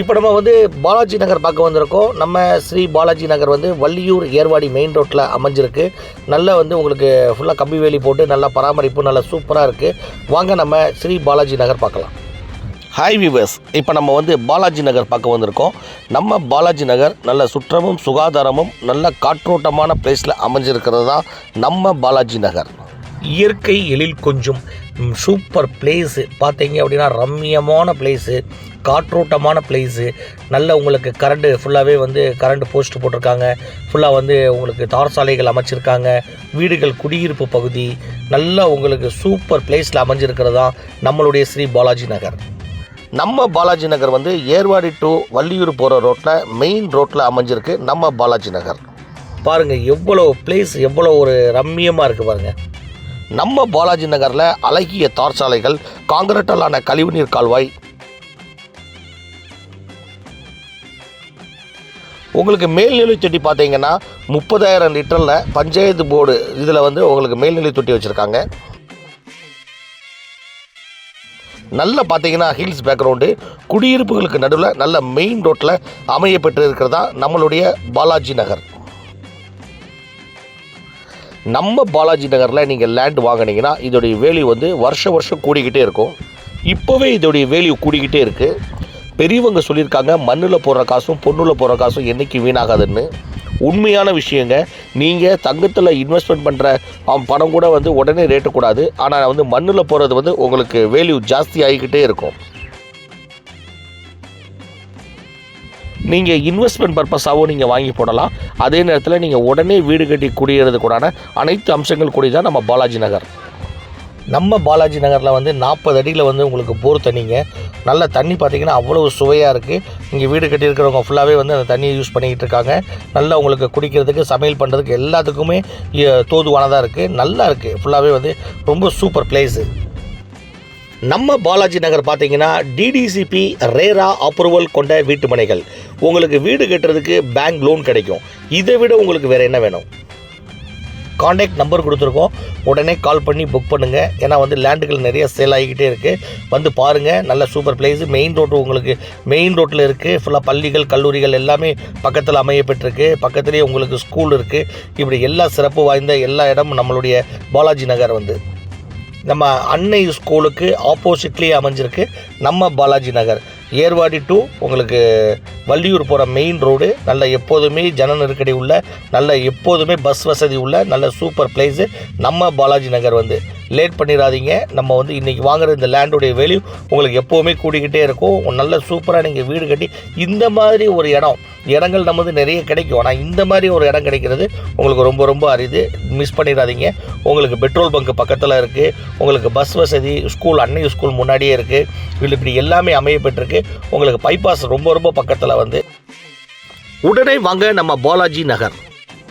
இப்போ நம்ம வந்து பாலாஜி நகர் பார்க்க வந்திருக்கோம். நம்ம ஸ்ரீ பாலாஜி நகர் வந்து வள்ளியூர் ஏர்வாடி மெயின் ரோட்டில் அமைஞ்சிருக்கு. நல்லா வந்து உங்களுக்கு ஃபுல்லாக கம்பி வேலி போட்டு நல்லா பராமரிப்பு நல்லா சூப்பராக இருக்குது வாங்க நம்ம ஸ்ரீ பாலாஜி நகர் பார்க்கலாம். ஹாய் விவர்ஸ் இப்போ நம்ம வந்து பாலாஜி நகர் பார்க்க வந்திருக்கோம். நம்ம பாலாஜி நகர் நல்ல சுற்றமும் சுகாதாரமும் நல்ல காற்றோட்டமான பிளேஸில் அமைஞ்சிருக்கிறது தான் நம்ம பாலாஜி நகர். இயற்கை எழில் கொஞ்சம் சூப்பர் பிளேஸு பார்த்தீங்க அப்படின்னா ரம்மியமான பிளேஸு காற்றோட்டமான பிளேஸு நல்ல உங்களுக்கு கரண்ட்டு ஃபுல்லாகவே வந்து கரண்ட் போஸ்ட் போட்டிருக்காங்க. ஃபுல்லாக வந்து உங்களுக்கு தார் சாலைகள் அமைச்சிருக்காங்க. வீடுகள் குடியிருப்பு பகுதி. நல்ல உங்களுக்கு சூப்பர் பிளேஸில் அமைஞ்சிருக்கிறது தான் நம்மளுடைய ஸ்ரீ பாலாஜி நகர். நம்ம பாலாஜி நகர் வந்து ஏர்வாடி டு வள்ளியூர் போகிற ரோட்டில் மெயின் ரோட்டில் அமைஞ்சிருக்கு நம்ம பாலாஜி நகர். பாருங்கள் எவ்வளோ பிளேஸ் எவ்வளோ ஒரு ரம்மியமாக இருக்குது பாருங்கள் நம்ம பாலாஜி நகரில் அழகிய தார் சாலைகள் காங்கிரட்டாலான கழிவுநீர் கால்வாய். உங்களுக்கு மேல்நிலை தொட்டி பார்த்தீங்கன்னா முப்பதாயிரம் லிட்டரில் பஞ்சாயத்து போர்டு இதில் வந்து உங்களுக்கு மேல்நிலை தொட்டி வச்சுருக்காங்க. நல்ல பார்த்தீங்கன்னா ஹில்ஸ் பேக்ரவுண்டு குடியிருப்புகளுக்கு நடுவில் நல்ல மெயின் ரோட்டில் அமைய பெற்று இருக்கிறதா நம்மளுடைய பாலாஜி நகர். நம்ம பாலாஜி நகரில் நீங்கள் லேண்ட் வாங்கினீங்கன்னா இதோடைய வேல்யூ வந்து வருஷ வருஷம் கூடிக்கிட்டே இருக்கும். இப்போவே இதோடைய வேல்யூ கூடிக்கிட்டே இருக்குது பெரியவங்க சொல்லியிருக்காங்க மண்ணில் போடுற காசும் பொண்ணில் போடுற காசும் என்றைக்கு வீணாகாதுன்னு. உண்மையான விஷயங்க. நீங்கள் தங்கத்தில் இன்வெஸ்ட்மெண்ட் பண்ணுற பணம் கூட வந்து உடனே ரேட்டு கூடாது. ஆனால் வந்து மண்ணில் போகிறது வந்து உங்களுக்கு வேல்யூ ஜாஸ்தி ஆகிக்கிட்டே இருக்கும். நீங்கள் இன்வெஸ்ட்மெண்ட் பர்பஸாகவும் நீங்கள் வாங்கி போடலாம். அதே நேரத்தில் நீங்கள் உடனே வீடு கட்டி குடியேறதுக்குடான அனைத்து அம்சங்கள் கூடி தான் நம்ம பாலாஜி நகர். நம்ம பாலாஜி நகரில் வந்து நாற்பது அடியில் வந்து உங்களுக்கு போர் தண்ணிங்க. நல்ல தண்ணி பார்த்தீங்கன்னா அவ்வளோ சுவையாக இருக்குது இங்கே வீடு கட்டியிருக்கிறவங்க ஃபுல்லாகவே வந்து அந்த தண்ணியை யூஸ் பண்ணிக்கிட்டு இருக்காங்க. நல்லா உங்களுக்கு குடிக்கிறதுக்கு சமையல் பண்ணுறதுக்கு எல்லாத்துக்குமே தோதுவானதாக இருக்குது நல்லா இருக்குது ஃபுல்லாகவே வந்து ரொம்ப சூப்பர் பிளேஸு நம்ம பாலாஜி நகர் பார்த்தீங்கன்னா டிடிசிபி ரேரா அப்ரூவல் கொண்ட வீட்டு மனைகள் உங்களுக்கு வீடு கட்டுறதுக்கு பேங்க் லோன் கிடைக்கும். இதை விட உங்களுக்கு வேறு என்ன வேணும்? காண்டாக்ட் நம்பர் கொடுத்துருக்கோம். உடனே கால் பண்ணி புக் பண்ணுங்கள் ஏன்னா வந்து லேண்டுகள் நிறைய சேல் ஆகிக்கிட்டே இருக்குது வந்து பாருங்கள் நல்ல சூப்பர் பிளேஸ் மெயின் ரோடு உங்களுக்கு மெயின் ரோட்டில் இருக்குது ஃபுல்லாக பள்ளிகள் கல்லூரிகள் எல்லாமே பக்கத்தில் அமையப்பட்டிருக்கு பக்கத்துலேயே உங்களுக்கு ஸ்கூல் இருக்குது இப்படி எல்லா சிறப்பு வாய்ந்த எல்லா இடமும் நம்மளுடைய பாலாஜி நகர் வந்து. நம்ம அன்னை ஸ்கூலுக்கு ஆப்போசிட்லேயே அமைஞ்சிருக்கு. நம்ம பாலாஜி நகர். ஏர்வாடி டு உங்களுக்கு வள்ளியூர் போகிற மெயின் ரோடு நல்ல எப்போதுமே ஜன நெருக்கடி உள்ள நல்ல எப்போதுமே பஸ் வசதி உள்ள நல்ல சூப்பர் பிளேஸு நம்ம பாலாஜி நகர் வந்து லேட் பண்ணிடாதீங்க. நம்ம வந்து இன்றைக்கி வாங்குற இந்த லேண்டுடைய வேல்யூ உங்களுக்கு எப்போவுமே கூடிக்கிட்டே இருக்கும். நல்ல சூப்பராக நீங்கள் வீடு கட்டி இந்த மாதிரி ஒரு இடம் இடங்கள் நமது நிறைய கிடைக்கும். ஆனால் இந்த மாதிரி ஒரு இடம் கிடைக்கிறது உங்களுக்கு ரொம்ப ரொம்ப அரிது. மிஸ் பண்ணிடாதீங்க. உங்களுக்கு பெட்ரோல் பங்க் பக்கத்தில் இருக்குது உங்களுக்கு பஸ் வசதி ஸ்கூல் அன்னை ஸ்கூல் முன்னாடியே இருக்குது இல்லை இப்படி எல்லாமே அமையப்பட்டிருக்கு உங்களுக்கு பைபாஸ் ரொம்ப ரொம்ப பக்கத்தில் வந்து. உடனே வாங்க நம்ம பாலாஜி நகர்.